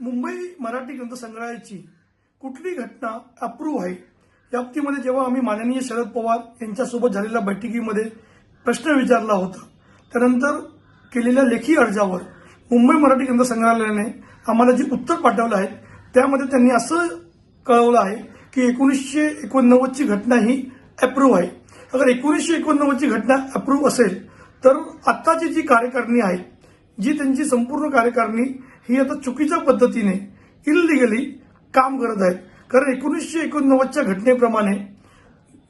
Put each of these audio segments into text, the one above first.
मुंबई मराठी ग्रंथसंग्रहालयाची कुठली घटना अप्रूव्ह आहे? याबतीमध्ये जेव्हा आम्ही माननीय शरद पवार यांच्यासोबत झालेल्या बैठकीमध्ये प्रश्न विचारला होता. त्यानंतर केलेल्या लेखी अर्जावर मुंबई मराठी ग्रंथसंग्रहालयाने आम्हाला जे उत्तर पाठवलं आहे त्यामध्ये त्यांनी असं कळवलं आहे की एकोणीसशे एकोणनव्वदची घटना ही अप्रूव्ह आहे. अगर एकोणीसशे एकोणनव्वदची घटना अप्रूव्ह असेल तर आत्ताची जी कार्यकारिणी आहे जी त्यांची संपूर्ण कार्यकारिणी ही आता चुकीच्या पद्धतीने इलिगली काम करत आहेत. कारण एकोणीसशे एकोणनव्वदच्या घटनेप्रमाणे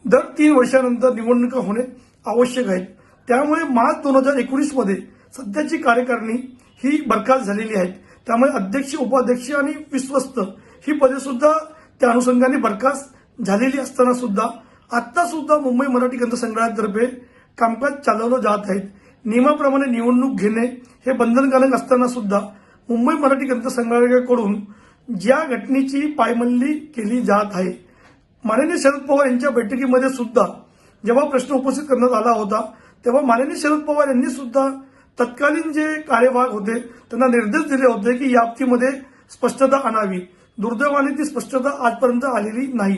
दर तीन वर्षानंतर निवडणुका होणे आवश्यक आहेत. त्यामुळे मार्च दोन हजार एकोणीसमध्ये सध्याची कार्यकारिणी ही बरखास्त झालेली आहे. त्यामुळे अध्यक्ष उपाध्यक्ष आणि विश्वस्त ही पदे सुद्धा त्या अनुषंगाने बरखास्त झालेली असताना सुद्धा आता सुद्धा मुंबई मराठी ग्रंथसंग्रहातर्फे कामकाज चालवलं जात आहेत नियमाप्रमाणे निवडणूक घेणे हे बंधनकारक असताना सुद्धा मुंबई मराठी ग्रंथसंग्रहालयाकडून ज्या घटनेची पायमल्ली केली जात आहे माननीय शरद पवार यांच्या बैठकीमध्ये सुद्धा जेव्हा प्रश्न उपस्थित करण्यात आला होता तेव्हा माननीय शरद पवार यांनी सुद्धा तत्कालीन जे कार्यभाग होते त्यांना निर्देश दिले होते की या बाबतीमध्ये स्पष्टता आणावी. दुर्दैवाने ती स्पष्टता आजपर्यंत आलेली नाही.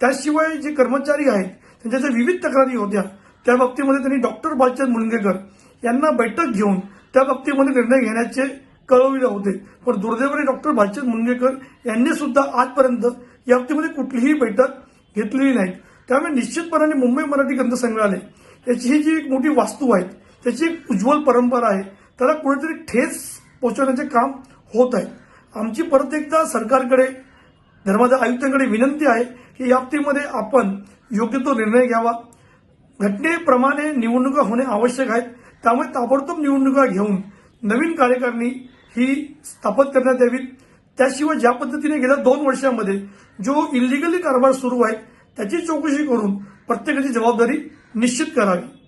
त्याशिवाय जे कर्मचारी आहेत त्यांच्या ज्या विविध तक्रारी होत्या त्या बाबतीमध्ये त्यांनी डॉक्टर बालचंद मुणगेकर यांना बैठक घेऊन त्या बाबतीमध्ये निर्णय घेण्याचे कळविले होते. पण दुर्दैवाने डॉक्टर भालचंद मुणगेकर यांनी सुद्धा आजपर्यंत या बाबतीमध्ये कुठलीही बैठक घेतलेली नाही त्यामुळे निश्चितपणाने मुंबई मराठी ग्रंथसंग्रहालय याची ही जी एक मोठी वास्तू आहे त्याची एक उज्ज्वल परंपरा आहे त्याला कुठेतरी ठेस पोहोचवण्याचे काम होत आहे. आमची परत एकदा सरकारकडे धर्मादाय आयुक्तांकडे विनंती आहे की या बाबतीमध्ये आपण योग्य तो निर्णय घ्यावा. घटनेप्रमाणे निवडणुका होणे आवश्यक आहेत. त्यामुळे ताबडतोब निवडणुका घेऊन नवीन कार्यकारिणी ही स्थापन करण्यात यावी त्याशिवाय ज्या पद्धतीने गेल्या दोन वर्षामध्ये जो इलिगली कारभार सुरू आहे त्याची चौकशी करून प्रत्येकाची जबाबदारी निश्चित करावी.